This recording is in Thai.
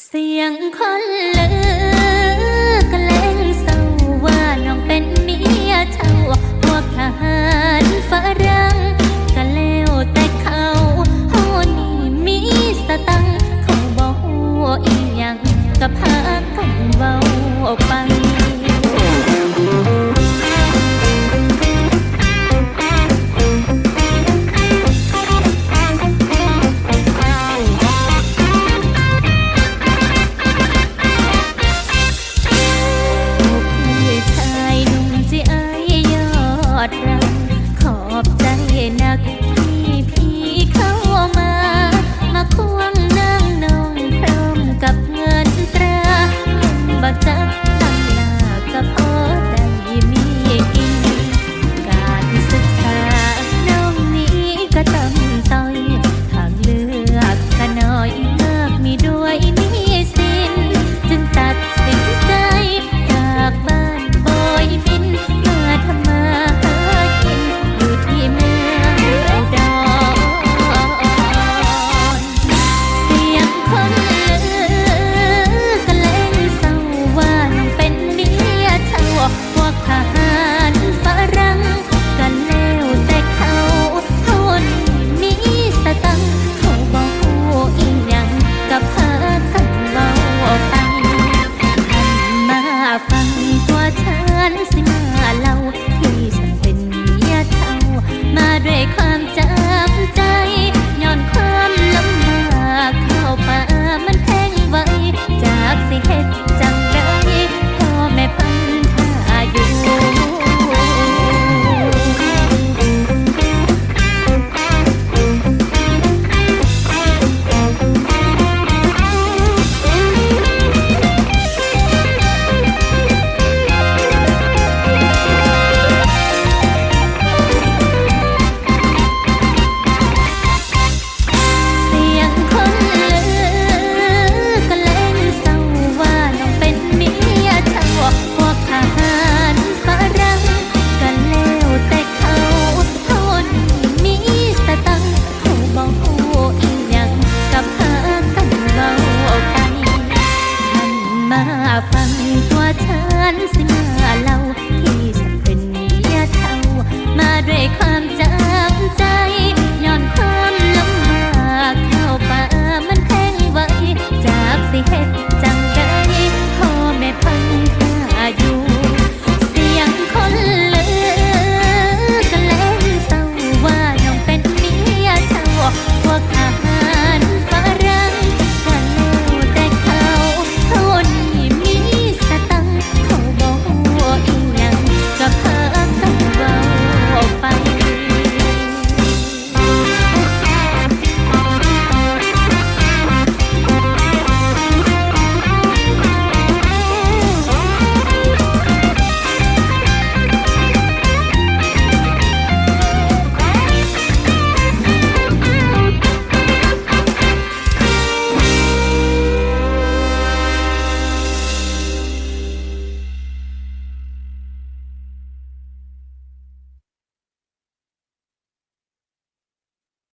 เสียงคนเลือกแกล้งเศร้าว่าน้องเป็นเมียเท้าพวกทหารฝรั่งก็แล้วแต่เขาโหนี่มีสตังเขาบอกอีหยังก็พากันเบาไป 在 มาฟังตัวฉันสิมา